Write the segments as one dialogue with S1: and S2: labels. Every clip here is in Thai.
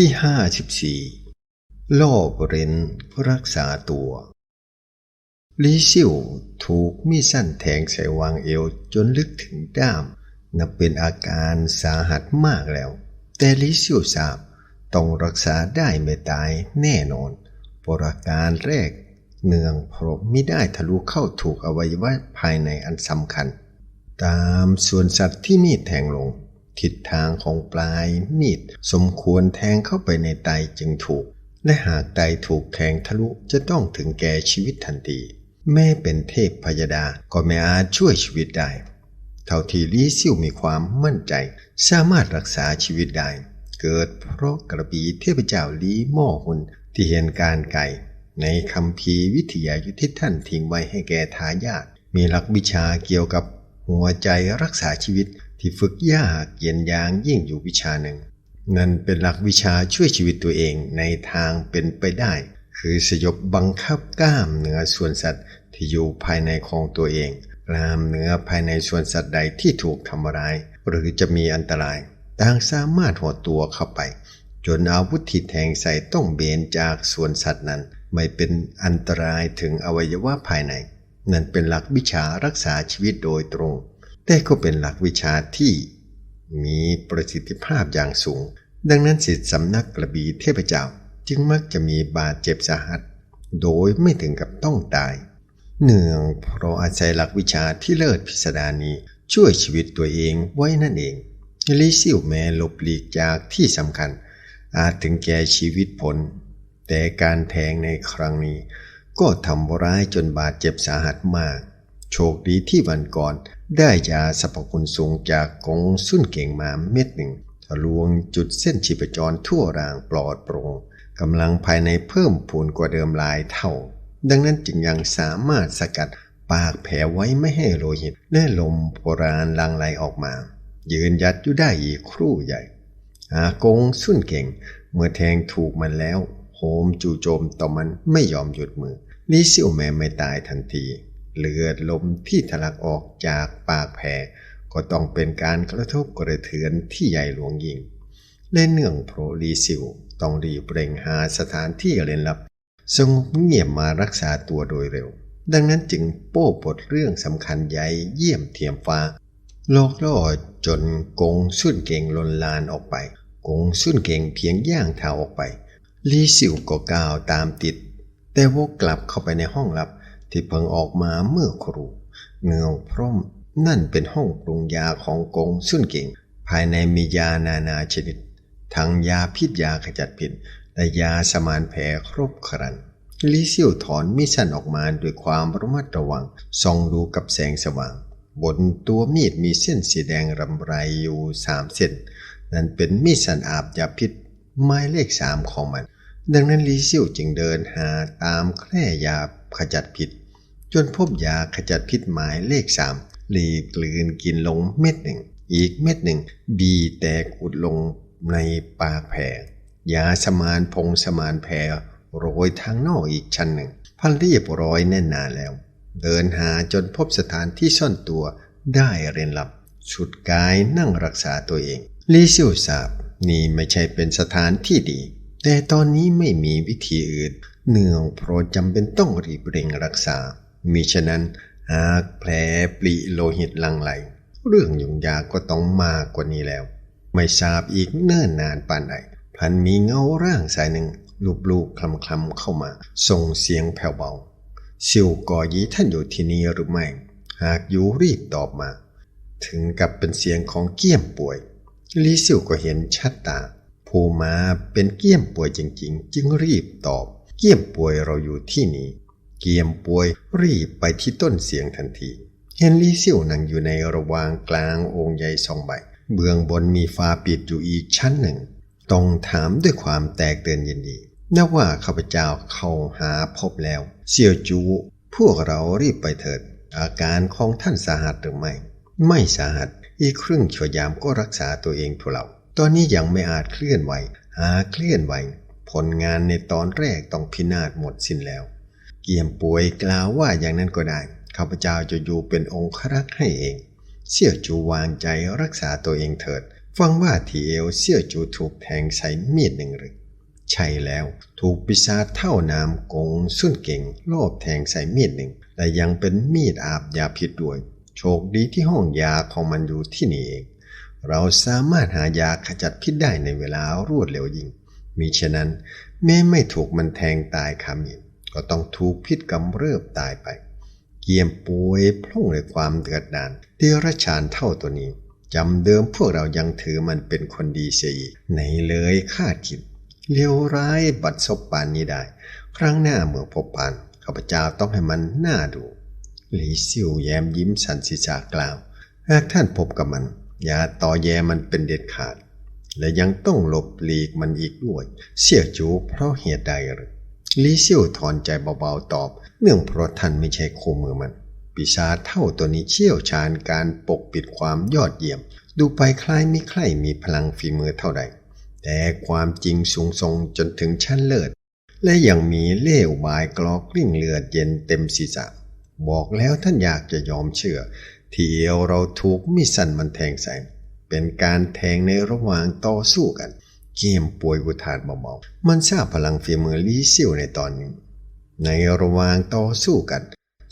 S1: ที่ห้าสิบสี่ล่อบเร้นรักษาตัวลีซิวถูกมีดสั้นแทงใส่วางเอวจนลึกถึงด้าม นับเป็นอาการสาหัสมากแล้ว แต่ลีซิวทราบต้องรักษาได้ไม่ตายแน่นอนปราการแรกเนืองพราะมิได้ทะลุเข้าถูกอวัยวะภายในอันสำคัญ ตามส่วนสัตว์ที่มีดแทงลง ทิศทางของปลายมีดสมควรแทงเข้าไปในไตจึงถูก และหากไตถูกแทงทะลุจะต้องถึงแก่ชีวิตทันที แม่เป็นเทพพยดาก็ไม่อาจช่วยชีวิตได้ เท่าที่ลีซิ่วมีความมั่นใจ สามารถรักษาชีวิตได้ เกิดเพราะกระบี่เทพเจ้าลีหม่อหุนที่เห็นการไก่ในคำพีวิทยายุทธที่ท่านทิ้งไว้ให้แก่ทายาทมีหลักวิชาเกี่ยวกับหัวใจรักษาชีวิต ที่ฝึกยากเย็นยางยิ่งอยู่วิชาหนึ่ง นั่นเป็นหลักวิชาช่วยชีวิตตัวเองในทางเป็นไปได้ คือสยบบังคับกล้ามเนื้อส่วนสัตว์ที่อยู่ภายในของตัวเองกล้ามเนื้อภายในส่วนสัตว์ใดที่ถูกทำร้าย หรือจะมีอันตราย ต่างสามารถหดตัวเข้าไป จนอาวุธที่แทงใส่ต้องเบนจากส่วนสัตว์นั้น ไม่เป็นอันตรายถึงอวัยวะภายใน นั่นเป็นหลักวิชารักษาชีวิตโดยตรง แต่ก็เป็นหลักวิชาที่มีประสิทธิภาพอย่างสูง ดังนั้นสิทธิสำนักกระบีเทพเจ้าจึงมักจะมีบาดเจ็บสาหัส โดยไม่ถึงกับต้องตาย เนื่องเพราะอาศัยหลักวิชาที่เลิศพิสดารนี้ช่วยชีวิตตัวเองไว้นั่นเองลิซิวแม้หลบหลีกจากที่สำคัญ อาจถึงแก่ชีวิตผล แต่การแทงในครั้งนี้ ก็ทำร้ายจนบาดเจ็บสาหัสมาก โชคดีที่วันก่อน ได้ยาสรรพคุณสูงจากกงสุนเก่งมาเม็ดหนึ่งทะลวงจุดเส้นชีพจรทั่วร่างปลอดโปร่งกำลังภายในเพิ่มพูนกว่าเดิมหลายเท่า ดังนั้นจึงยังสามารถสกัดปากแผลไว้ไม่ให้โลหิตและลมโบราณลังไหลออกมา ยืนยัดอยู่ได้อีกครู่ใหญ่ อากงสุนเก่ง เมื่อแทงถูกมันแล้ว โหมจู่โจมต่อมันไม่ยอมหยุดมือลิซิวแม่ไม่ตายทันที เลือดลมที่ทะลักออกจากปากแผลก็ต้องเป็นการกระทบกระเทือนที่ใหญ่หลวงยิ่งและเนื่องโปรลีซิวต้องรีบเร่งหาสถานที่เล่นลับสงบเงียบมารักษาตัวโดยเร็ว ดังนั้นจึงโป้ปดเรื่องสำคัญใหญ่เยี่ยมเทียมฟ้าโลกล่อจนกงสุนเก่งลนลานออกไป กงสุนเก่งเพียงย่างเท้าออกไป ลีซิวก็ก้าวตามติด แต่วกกลับเข้าไปในห้องลับ ที่เพิ่งออกมาเมื่อครูเนือพร่มนั่นเป็นห้องปรุงยาของกงสุนเก่ง ภายในมียานานาชนิด ทั้งยาพิษยาขจัดพิษและยาสมานแผลครบครันลิซิวถอนมิสันออกมาด้วยความระมัดระวังส่องดูกับแสงสว่าง บนตัวมีดมีเส้นสีแดงรำไรอยู่สามเส้น นั่นเป็นมีสันอาบยาพิษหมายเลขสามของมัน ดังนั้นลิซิวจึงเดินหาตามแคร่ยา ขจัดพิษจนพบยาขจัดพิษหมายเลขสามหลีกลืนกินลงเม็ดหนึ่ง อีกเม็ดหนึ่ง บีแตกอุดลงในปากแผลยาสมานพงสมานแผลโรยทางนอกอีกชั้นหนึ่งพันเรียบร้อยแน่นหนาแล้ว เดินหาจนพบสถานที่ซ่อนตัวได้เรียนลับชุดกายนั่งรักษาตัวเองลีซิวทราบนี่ไม่ใช่เป็นสถานที่ดี แต่ตอนนี้ไม่มีวิธีอื่น เนื่องเพราะจำเป็นต้องรีบเร่งรักษา มิฉะนั้นหากแผลปลิโลหิตลังไหล เรื่องยุ่งยากก็ต้องมากกว่านี้แล้ว ไม่ทราบอีกเนิ่นนานปานใดพันมีเงาร่างสายหนึ่งลูบๆคลำๆเข้ามา ส่งเสียงแผ่วเบาซิวกอยีท่านอยู่ที่นี่หรือไม่ หากอยู่รีบตอบมา ถึงกับเป็นเสียงของเกี้ยมป่วยลีซิวก็เห็นชัดตา ผู้มาเป็นเกี้ยมป่วยจริง ๆ จึงรีบตอบ เกี้ยมป่วยเราอยู่ที่นี่ เกียมป่วยรีบไปที่ต้นเสียงทันที เฮนรี่ซิ่วนั่งอยู่ในระวางกลางองค์ใหญ่สองใบ เบื้องบนมีฟ้าปิดอยู่อีกชั้นหนึ่ง ต้องถามด้วยความแตกเตือนยินดีนับว่าข้าพเจ้าเข้าหาพบแล้ว เสี่ยวจู พวกเรารีบไปเถิด อาการของท่านสาหัสหรือไม่ ไม่สาหัส อีกครึ่งชั่วยามก็รักษาตัวเองทุเลาตอนนี้ยังไม่อาจเคลื่อนไหว หาเคลื่อนไหว ผลงานในตอนแรกต้องพินาศหมดสิ้นแล้ว เกียมป่วยกล่าวว่าอย่างนั้นก็ได้ข้าพเจ้าจะอยู่เป็นองครักษ์ให้เอง เสี่ยวจูวางใจรักษาตัวเองเถิด ฟังว่าทีเอวเสี่ยวจูถูกแทงใส่มีดหนึ่งหรือใช่แล้วถูกปีศาจเท่านามกงสุนเก่งโลบแทงใส่มีดหนึ่งและยังเป็นมีดอาบยาพิษด้วย โชคดีที่ห้องยาของมันอยู่ที่นี่เอง เราสามารถหายาขจัดพิษได้ในเวลารวดเร็วยิ่ง มีฉะนั้นแม้ไม่ถูกมันแทงตายคามีก็ต้องถูกพิษกำเริบตายไป เกียมป่วยพร่งด้วยความเดือดดาลเดรัจฉานเท่าตัวนี้จำเดิมพวกเรายังถือมันเป็นคนดีเสียอีกไหนเลยคาดคิดเลวร้ายบัดซบปานนี้ได้ ครั้งหน้าเมื่อพบปานข้าพเจ้าต้องให้มันน่าดูหลีซิวแย้มยิ้มสันสิจากล่าว หากท่านพบกับมัน อย่าต่อแยมันเป็นเด็ดขาด และยังต้องหลบหลีกมันอีกด้วย เสี่ยจูเพราะเหตุใดหรือลีซิ่วถอนใจเบาๆตอบ เนื่องเพราะท่านไม่ใช่คู่มือมัน ปีศาจเท่าตัวนี้เชี่ยวชาญการปกปิดความยอดเยี่ยม ดูไปคล้ายมิใครมีพลังฝีมือเท่าใด แต่ความจริงสูงทรงจนถึงชั้นเลิศ และยังมีเล่ห์บายกรอกลิ้งเลือดเย็นเต็มศีรษะ บอกแล้วท่านอยากจะยอมเชื่อ ที่เอวเราถูกมีดสันมันแทงใส่ เป็นการแทงในระหว่างต่อสู้กัน เกียมป่วยกุทานเบาๆมันทราบพลังฝีมือลีซิวในตอนนี้ ในระหว่างต่อสู้กัน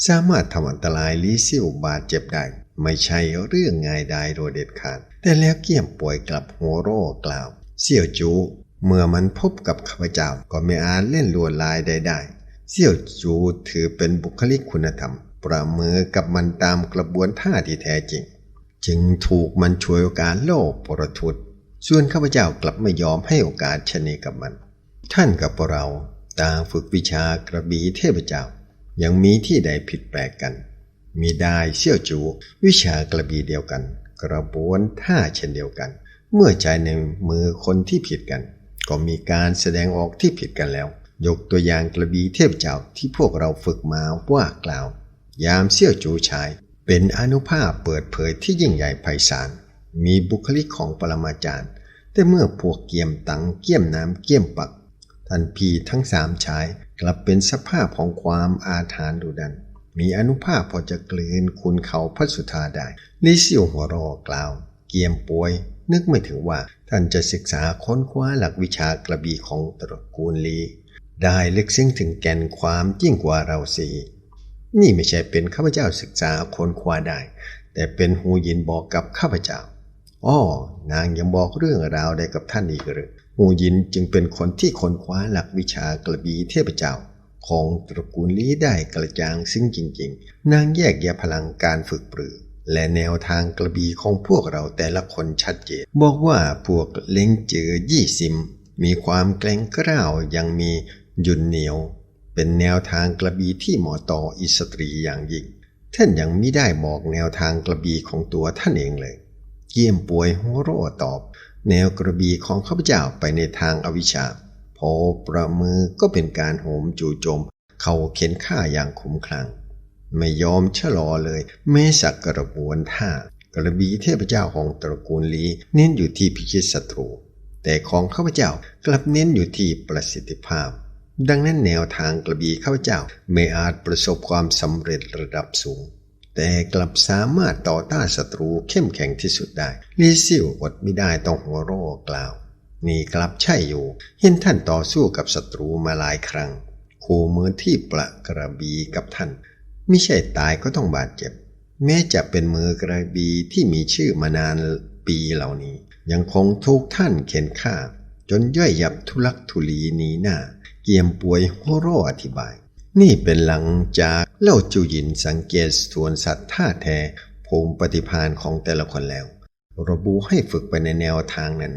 S1: สามารถทำอันตรายลีซิวบาดเจ็บได้ ไม่ใช่เรื่องง่ายดายโดยเด็ดขาด แต่แล้วเกียมป่วยกลับหัวโร่กล่าว เสี่ยวจู เมื่อมันพบกับข้าพเจ้าก็ไม่อาจเล่นลวนลายใดๆเสี่ยวจูถือเป็นบุคลิกคุณธรรม ประเมือกับมันตามกระบวนท่าที่แท้จริง จึงถูกมันช่วยโอกาสโลภปรทุษส่วนข้าพเจ้ากลับไม่ยอมให้โอกาสชนีกับมัน ท่านกับเราต่างฝึกวิชากระบี่เทพเจ้า ยังมีที่ใดผิดแปลกกัน มีได้เสี่ยวจู วิชากระบี่เดียวกัน กระบวนท่าเช่นเดียวกัน เมื่อใจในมือคนที่ผิดกัน ก็มีการแสดงออกที่ผิดกันแล้ว ยกตัวอย่างกระบี่เทพเจ้าที่พวกเราฝึกมาว่ากล่าว ยามเสี่ยวจูชาย เป็นอนุภาพเปิดเผยที่ยิ่งใหญ่ไพศาล มีบุคลิกของปรมาจารย์ แต่เมื่อพวกเกี่ยมตังเกี่ยมน้ำเกี่ยมปักท่านพีทั้งสามชายกลับเป็นสภาพของความอาถรรพ์ดุดัน มีอนุภาพพอจะกลืนคุณเขาพระสุธาได้ลิซิวหัวรอกล่าว เกี่ยมป่วย นึกไม่ถึงว่าท่านจะศึกษาค้นคว้าหลักวิชากระบี่ของตระกูลลีได้ลึกซึ้งถึงแก่นความยิ่งกว่าเราสี นี่ไม่ใช่เป็นข้าพเจ้าศึกษาค้นคว้าได้ แต่เป็นหูยินบอกกับข้าพเจ้าอ้อนางยังบอกเรื่องราวได้กับท่านอีกหรือหูยินจึงเป็นคนที่ค้นคว้าหลักวิชากระบี่เทพเจ้า ของตระกูลลี้ได้กระจ่างซึ่งจริง ๆ นางแยกแยะพลังการฝึกปรือ และแนวทางกระบี่ของพวกเราแต่ละคนชัดเจน บอกว่าพวกเล้งเจอยี่ซิม มีความแกร่งกร้าวยังมีหยุนเหนียว เป็นแนวทางกระบีที่เหมาะต่ออิสตรีอย่างยิ่ง ท่านยังไม่ได้บอกแนวทางกระบีของตัวท่านเองเลยเกี่ยมป่วยหัวโรตอบ แนวกระบีของข้าพเจ้าไปในทางอวิชชา พอประมือก็เป็นการโหมจู่โจม เข้าเข็นฆ่าอย่างคุ้มคลัง ไม่ยอมชะลอเลยแม้สักกระบวนท่ากระบีเทพเจ้าของตระกูลลีเน้นอยู่ที่พิชิตศัตรู แต่ของข้าพเจ้ากลับเน้นอยู่ที่ประสิทธิภาพ ดังนั้นแนวทางกระบี่ข้าเจ้าไม่อาจประสบความสำเร็จระดับสูง แต่กลับสามารถต่อต้านศัตรูเข้มแข็งที่สุดได้ลีซิวอดไม่ได้ต้องหัวโรกล่าว นี่กลับใช่อยู่ เห็นท่านต่อสู้กับศัตรูมาหลายครั้งคู่มือที่ประกระบีกับท่าน ไม่ใช่ตายก็ต้องบาดเจ็บ แม้จะเป็นมือกระบีที่มีชื่อมานานปีเหล่านี้ ยังคงถูกท่านเข็นฆ่า จนย่อยยับทุลักทุลีหนีหน้า เกียมป่วยหัวโรอธิบาย นี่เป็นหลังจากเล่าจูหยินสังเกตส่วนสัตว์ท่าแท้ภูมิปฏิภาณของแต่ละคนแล้ว ระบุให้ฝึกไปในแนวทางนั้น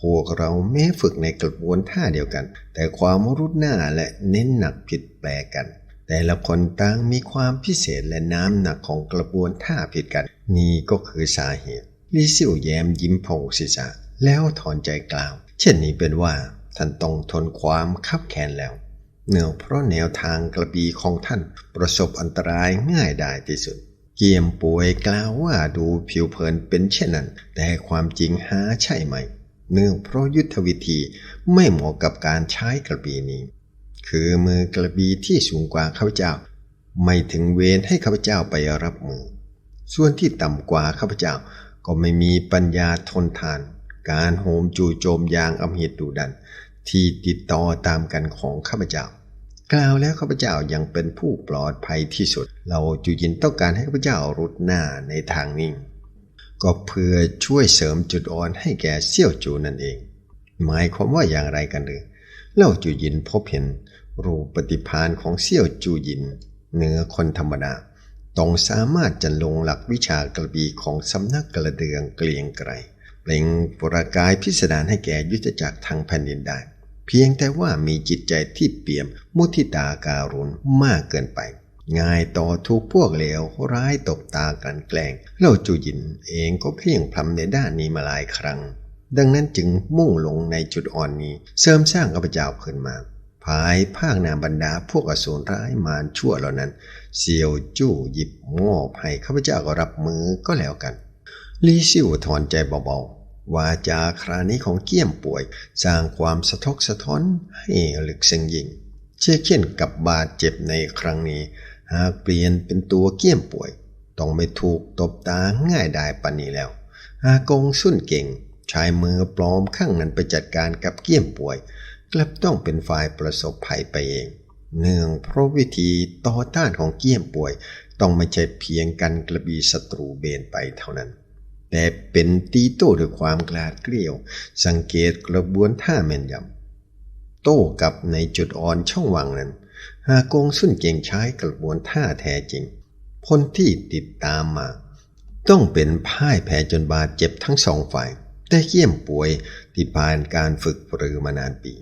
S1: พวกเราแม้ฝึกในกระบวนท่าเดียวกัน แต่ความรุดหน้าและเน้นหนักผิดแปลกัน แต่ละคนต่างมีความพิเศษและน้ำหนักของกระบวนท่าผิดกัน นี่ก็คือสาเหตุลิซิวแย้มยิ้มผงศีรษะแล้วถอนใจกล่าว เช่นนี้เป็นว่า ท่านต้องทนความคับแค้นแล้ว เนื่องเพราะแนวทางกระบีของท่านประสบอันตรายง่ายได้ที่สุด เกียมป่วยกล่าวว่าดูผิวเผินเป็นเช่นนั้น แต่ความจริงหาใช่ไหม เนื่องเพราะยุทธวิธีไม่เหมาะกับการใช้กระบีนี้ คือมือกระบีที่สูงกว่าข้าพเจ้า ไม่ถึงเวรให้ข้าพเจ้าไปรับมือ ส่วนที่ต่ำกว่าข้าพเจ้าก็ไม่มีปัญญาทนทาน การโหมจู่โจมอย่างอำมหิตดุดัน ที่ติดต่อตามกันของข้าพเจ้ากล่าวแล้วข้าพเจ้ายังเป็นผู้ปลอดภัยที่สุด เราจูยินต้องการให้ข้าพเจ้ารุดหน้าในทางนี้ก็เพื่อช่วยเสริมจุดอ่อนให้แก่เซี่ยวจูนั่นเอง หมายความว่าอย่างไรกันหรือเล่าจูยินพบเห็น รูปปฏิพานของเซี่ยวจูยินเหนือคนธรรมดาต้องสามารถจันลงหลักวิชากระบีของสำนักกระเดืองเกลียงไกรเปล่งประกายพิสดารให้แก่ยุทธจักรทางแผ่นดินได้ เพียงแต่ว่ามีจิตใจที่เปี่ยมมุทิตาการุณมากเกินไป ง่ายต่อทุกพวกเลวร้ายตบตากันแกล้งเล่าจูยินเองก็เพียงพลำในด้านนี้มาหลายครั้ง ดังนั้นจึงมุ่งลงในจุดอ่อนนี้ เสริมสร้างข้าพเจ้าขึ้นมา ภายภาคนาบรรดาพวกอสูรร้ายมารชั่วเหล่านั้น เซียวจู้หยิบมอบให้ข้าพเจ้าก็รับมือก็แล้วกัน ลีซิวถอนใจเบาๆ วาจาครานี้ของเกี้ยมป่วย สร้างความสะทกสะท้อนให้ลึกซึ้งยิ่ง เช่นเช่นกับบาดเจ็บในครั้งนี้ หากเปลี่ยนเป็นตัวเกี้ยมป่วย ต้องไม่ถูกตบตาง่ายดายปานนี้แล้วหากงสุ่นเก่งใช้มือปลอมข้างนั้นไปจัดการกับเกี้ยมป่วย กลับต้องเป็นฝ่ายประสบภัยไปเอง เนื่องเพราะวิธีต่อต้านของเกี้ยมป่วย ต้องไม่ใช่เพียงกันกระบีศัตรูเบนไปเท่านั้น แต่เป็นตีโต้ด้วยความกลาดเกลียว สังเกตกระบวนท่าแม่นยำโต้กับในจุดอ่อนช่องว่างนั้น หากงสุนเก่งใช้กระบวนท่าแท้จริงผลที่ติดตามมา ต้องเป็นพ่ายแพ้จนบาดเจ็บทั้งสองฝ่าย แต่เยี่ยมป่วยที่ผ่านการฝึกปรือมานานปี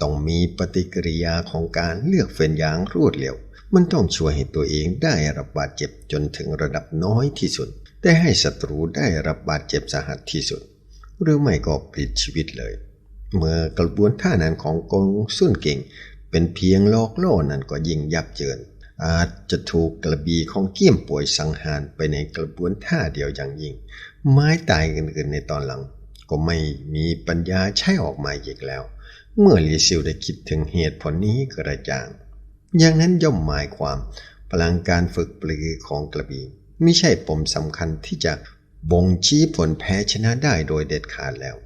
S1: ต้องมีปฏิกิริยาของการเลือกเฟ้นอย่างรวดเร็ว มันต้องช่วยให้ตัวเองได้รับบาดเจ็บจนถึงระดับน้อยที่สุด แต่ให้ศัตรูได้รับบาดเจ็บสาหัสที่สุด หรือไม่ก็ปลิดชีวิตเลย เมื่อกระบวนท่านั้นของกงสุนเก่ง เป็นเพียงลอกล่อนั้นก็ยิ่งยับเยิน อาจจะถูกกระบีของเกี้ยมป่วยสังหารไปในกระบวนท่าเดียวอย่างยิ่ง ไม้ตายอื่นๆในตอนหลัง ก็ไม่มีปัญญาใช้ออกมาอีกแล้ว เมื่อลีซิลได้คิดถึงเหตุผลนี้กระจ่าง อย่างนั้นย่อมหมายความพลังการฝึกปลือของกระบี่ ไม่ใช่ปมสำคัญที่จะบ่งชี้ผลแพ้ชนะได้โดยเด็ดขาดแล้ว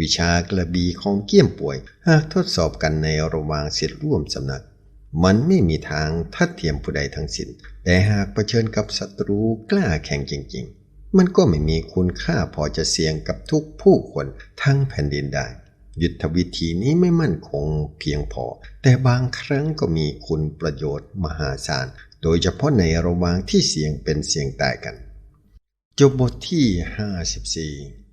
S1: วิชากระบีของเกี้ยมป่วย หากทดสอบกันในระหว่างศิษย์ร่วมสำนัก มันไม่มีทางทัดเทียมผู้ใดทั้งสิ้นแต่หากเผชิญกับศัตรูกล้าแข่งจริง ๆ มันก็ไม่มีคุณค่าพอจะเสี่ยงกับทุกผู้คนทั้งแผ่นดินได้ ยุทธวิธีนี้ไม่มั่นคงเพียงพอ แต่บางครั้งก็มีคุณประโยชน์มหาศาล โดยเฉพาะในระหว่างที่เสียงเป็นเสียงตายกัน จบบทที่ 54